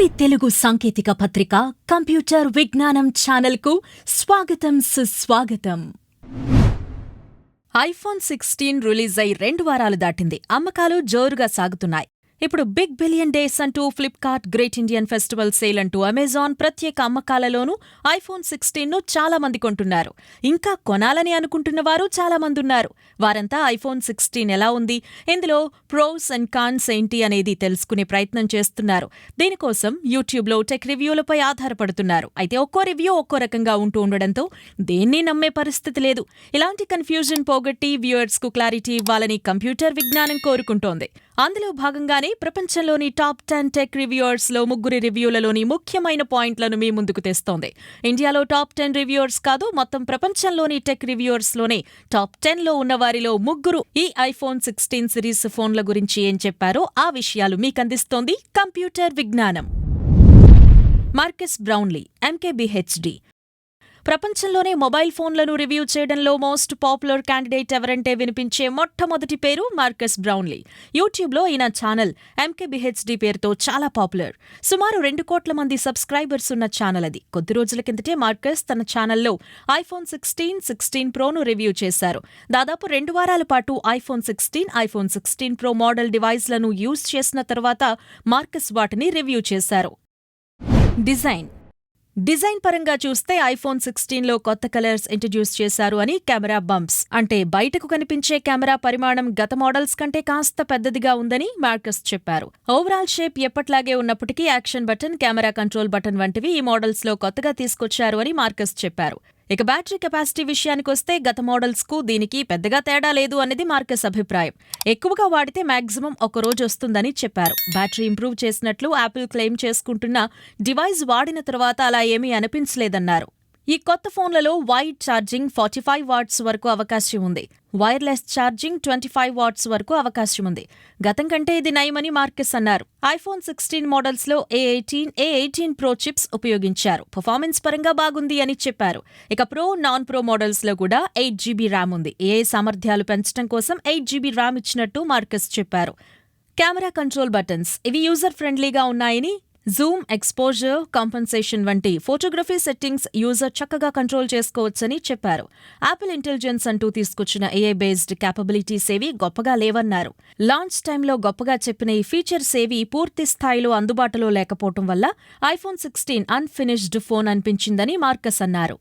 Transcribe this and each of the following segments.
తొలి తెలుగు సాంకేతిక పత్రిక కంప్యూటర్ విజ్ఞానం ఛానల్కు స్వాగతం సుస్వాగతం. ఐఫోన్ సిక్స్టీన్ రిలీజ్ అయి రెండు వారాలు దాటింది. అమ్మకాలు జోరుగా సాగుతున్నాయి. ఇప్పుడు బిగ్ బిలియన్ డేస్ అంటూ Flipkart great Indian festival sale అంటూ అమెజాన్ ప్రత్యేక అమ్మకాలలోనూ ఐఫోన్ సిక్స్టీన్ను చాలా మంది కొంటున్నారు. ఇంకా కొనాలని అనుకుంటున్న వారు చాలా మంది ఉన్నారు. వారంతా ఐఫోన్ సిక్స్టీన్ ఎలా ఉంది? ఇందులో ప్రోస్ అండ్ కాన్స్ ఏంటి అనేది తెలుసుకునే ప్రయత్నం చేస్తున్నారు. దీనికోసం యూట్యూబ్లో టెక్ రివ్యూలపై ఆధారపడుతున్నారు. అయితే ఒక్కో రివ్యూ ఒక్కో రకంగా ఉంటూ ఉండడంతో దేన్ని నమ్మే పరిస్థితి లేదు. ఇలాంటి కన్ఫ్యూజన్ పోగొట్టి వ్యూయర్స్కు క్లారిటీ ఇవ్వాలని కంప్యూటర్ విజ్ఞానం కోరుకుంటోంది. అందులో భాగంగానే ప్రపంచంలోని టాప్ టెన్ టెక్ రివ్యూయర్స్లో ముగ్గురి రివ్యూలలోని ముఖ్యమైన పాయింట్లను మీ ముందుకు తెస్తోంది. ఇండియాలో టాప్ టెన్ రివ్యూయర్స్ కాదు మొత్తం ప్రపంచంలోని టెక్ రివ్యూయర్స్లోనే టాప్ టెన్లో ఉన్న వారిలో ముగ్గురు ఈ ఐఫోన్ సిక్స్టీన్ సిరీస్ ఫోన్ల గురించి ఏం చెప్పారో ఆ విషయాలు మీకు అందిస్తోంది కంప్యూటర్ విజ్ఞానం. Marques Brownlee MKBHD. ప్రపంచంలోనే మొబైల్ ఫోన్లను రివ్యూ చేయడంలో మోస్ట్ పాపులర్ క్యాండిడేట్ ఎవరంటే వినిపించే మొట్టమొదటి పేరు మార్కస్ బ్రౌన్లీ. యూట్యూబ్లో ఈయన ఛానల్ ఎంకేబిహెచ్డి పేరుతో చాలా పాపులర్. సుమారు రెండు కోట్ల మంది సబ్స్క్రైబర్స్ ఉన్న ఛానల్ అది. కొద్ది రోజుల కిందటే మార్కస్ తన ఛానల్లో ఐఫోన్ సిక్స్టీన్ సిక్స్టీన్ ప్రోను రివ్యూ చేశారు. దాదాపు రెండు వారాల పాటు iPhone sixteen iPhone sixteen pro model డివైస్లను use చేసిన తర్వాత మార్కస్ వాటిని రివ్యూ చేశారు. డిజైన్ డిజైన్ పరంగా చూస్తే ఐఫోన్ సిక్స్టీన్లో కొత్త కలర్స్ ఇంట్రడ్యూస్ చేశారు అని కెమెరా బంప్స్. అంటే బయటకు కనిపించే కెమెరా పరిమాణం గత మోడల్స్ కంటే కాస్త పెద్దదిగా ఉందని మార్కస్ చెప్పారు. ఓవరాల్ షేప్ ఎప్పట్లాగే ఉన్నప్పటికీ action button camera control button వంటివి ఈ మోడల్స్లో కొత్తగా తీసుకొచ్చారు అని మార్కస్ చెప్పారు. ఇక బ్యాటరీ కెపాసిటీ విషయానికి వస్తే గత మోడల్స్కు దీనికి పెద్దగా తేడా లేదు అనేది మార్కెస్ అభిప్రాయం. ఎక్కువగా వాడితే మాక్సిమం ఒక రోజు వస్తుందని చెప్పారు. బ్యాటరీ ఇంప్రూవ్ చేసినట్లు యాపిల్ క్లెయిమ్ చేసుకుంటున్న డివైస్ వాడిన తర్వాత అలా ఏమీ అనిపించలేదన్నారు. ఈ కొత్త ఫోన్లలో wired charging forty five watts వరకు అవకాశం ఉంది. Wireless charging twenty five watts వరకు అవకాశం ఉంది. గతం కంటే ఇది నయమని మార్కెస్ అన్నారు. IPhone sixteen మోడల్స్లో A eighteen A eighteen pro chips ఉపయోగించారు. పర్ఫార్మెన్స్ పరంగా బాగుంది అని చెప్పారు. ఇక ప్రో నాన్ ప్రో మోడల్స్లో కూడా ఎయిట్ జీబీ ర్యామ్ ఉంది. ఏ సామర్థ్యాలు పెంచడం కోసం ఎయిట్ జీబీ ర్యామ్ ఇచ్చినట్టు మార్కెస్ చెప్పారు. కెమెరా కంట్రోల్ బటన్స్ ఇవి యూజర్ ఫ్రెండ్లీగా ఉన్నాయని జూమ్ ఎక్స్పోజర్ కాంపన్సేషన్ వంటి ఫోటోగ్రఫీ సెట్టింగ్స్ యూజర్ చక్కగా కంట్రోల్ చేసుకోవచ్చని చెప్పారు. యాపిల్ ఇంటెలిజెన్స్ అంటూ తీసుకొచ్చిన ఏఐ బేస్డ్ క్యాపబిలిటీస్ ఏవి గొప్పగా లేవన్నారు. లాంచ్ టైంలో గొప్పగా చెప్పిన ఈ ఫీచర్స్ ఏవి పూర్తి స్థాయిలో అందుబాటులో లేకపోవటం వల్ల ఐఫోన్ సిక్స్టీన్ అన్ఫినిష్డ్ ఫోన్ అనిపించిందని మార్కస్ అన్నారు.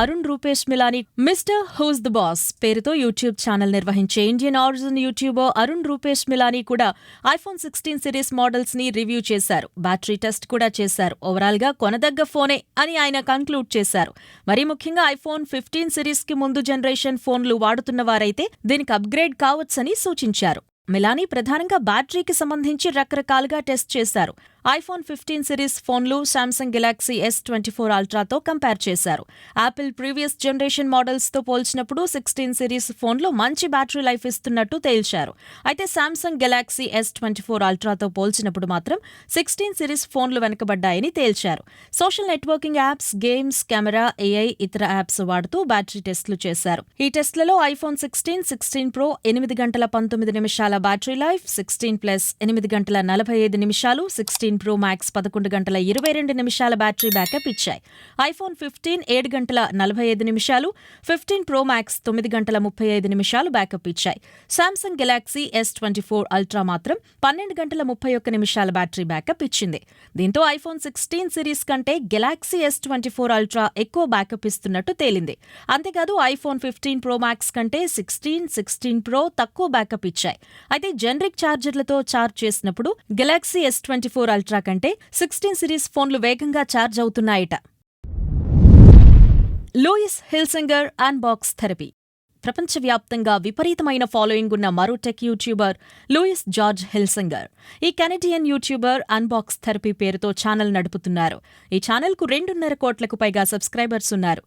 Arun Rupesh Milani mister who's the boss పేరుతో యూట్యూబ్ ఛానల్ నిర్వహించే Indian origin YouTuber Arun Rupesh Milani కూడా ఐఫోన్ సిక్స్టీన్ సిరీస్ మోడల్స్ని రివ్యూ చేశారు. బ్యాటరీ టెస్ట్ కూడా చేశారు. ఓవరాల్గా కొనదగ్గ ఫోనే అని ఆయన కన్క్లూడ్ చేశారు. మరీ ముఖ్యంగా ఐఫోన్ ఫిఫ్టీన్ సిరీస్కి ముందు జనరేషన్ ఫోన్లు వాడుతున్న వారైతే దీనికి అప్గ్రేడ్ కావచ్చని సూచించారు. మిలానీ ప్రధానంగా బ్యాటరీకి సంబంధించి రకరకాలుగా టెస్ట్ చేశారు. ఐఫోన్ ఫిఫ్టీన్ సిరీస్ ఫోన్లు Samsung Galaxy S twenty four అల్ట్రాతో compare చేశారు. యాపిల్ ప్రీవియస్ జనరేషన్ మోడల్స్తో పోల్చినప్పుడు సిక్స్టీన్ సిరీస్ ఫోన్లు మంచి బ్యాటరీ లైఫ్ ఇస్తున్నట్టు తేల్చారు. అయితే Samsung Galaxy S twenty four అల్ట్రాతో పోల్చినప్పుడు మాత్రం సిక్స్టీన్ సిరీస్ ఫోన్లు వెనకబడ్డాయని తేల్చారు. Social networking apps games camera AI ఇతర యాప్స్ వాడుతూ బ్యాటరీ టెస్టులు చేశారు. ఈ టెస్టులలో ఐఫోన్ సిక్స్టీన్ సిక్స్టీన్ ప్రో ఎనిమిది గంటల పంతొమ్మిది నిమిషాల బ్యాటరీ లైఫ్ సిక్స్టీన్ ప్లస్ ఎనిమిది గంటల నలభై ఐదు నిమిషాలు సిక్స్టీన్ ప్రో మ్యాక్స్ పదకొండు గంటల ఇరవై రెండు నిమిషాల బ్యాటరీ బ్యాకప్ ఇచ్చాయి. ఐఫోన్ ఫిఫ్టీన్ ఏడు గంటల నలభై ఐదు నిమిషాలు ఫిఫ్టీన్ ప్రో మ్యాక్స్ తొమ్మిది గంటల ముప్పై ఐదు నిమిషాలు బ్యాకప్ ఇచ్చాయి. Samsung Galaxy S twenty four ultra మాత్రం పన్నెండు గంటల ముప్పై ఒక్క నిమిషాల బ్యాటరీ బ్యాకప్ ఇచ్చింది. దీంతో ఐఫోన్ సిక్స్టీన్ సిరీస్ కంటే Galaxy S twenty four ultra ఎక్కువ బ్యాకప్ ఇస్తున్నట్టు తేలింది. అంతేకాదు ఐఫోన్ ఫిఫ్టీన్ ప్రో మ్యాక్స్ కంటే సిక్స్టీన్ సిక్స్టీన్ ప్రో తక్కువ బ్యాకప్ ఇచ్చాయి. అయితే జనరిక్ ఛార్జర్లతో ఛార్జ్ చేసినప్పుడు Galaxy S twenty four ultra కంటే సిక్స్టీన్ సిరీస్ ఫోన్లు వేగంగా ఛార్జ్ అవుతున్నాయట. లూయిస్ హిల్సింగర్ అన్బాక్స్ థెరపీ ప్రపంచవ్యాప్తంగా విపరీతమైన ఫాలోయింగ్ ఉన్న మరో tech YouTuber Lewis George Hilsenteger. ఈ కెనడియన్ యూట్యూబర్ అన్బాక్స్ థెరపీ పేరుతో ఛానల్ నడుపుతున్నారు. ఈ ఛానల్కు రెండున్నర కోట్లకు పైగా సబ్స్క్రైబర్స్ ఉన్నారు.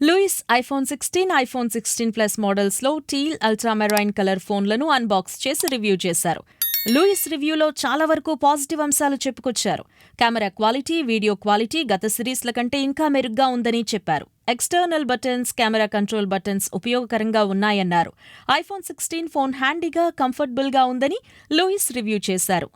Lewis iPhone sixteen iPhone sixteen plus మోడల్స్లో teal ultramarine colour ఫోన్లను అన్బాక్స్ చేసి రివ్యూ చేశారు. లూయిస్ రివ్యూలో చాలా వరకు పాజిటివ్ అంశాలు చెప్పుకొచ్చారు. కెమెరా క్వాలిటీ వీడియో క్వాలిటీ గత సిరీస్ల కంటే ఇంకా మెరుగ్గా ఉందని చెప్పారు. External buttons camera control buttons ఉపయోగకరంగా ఉన్నాయన్నారు. ఐఫోన్ సిక్స్టీన్ ఫోన్ హ్యాండీగా కంఫర్టబుల్గా ఉందని లూయిస్ రివ్యూ చేశారు.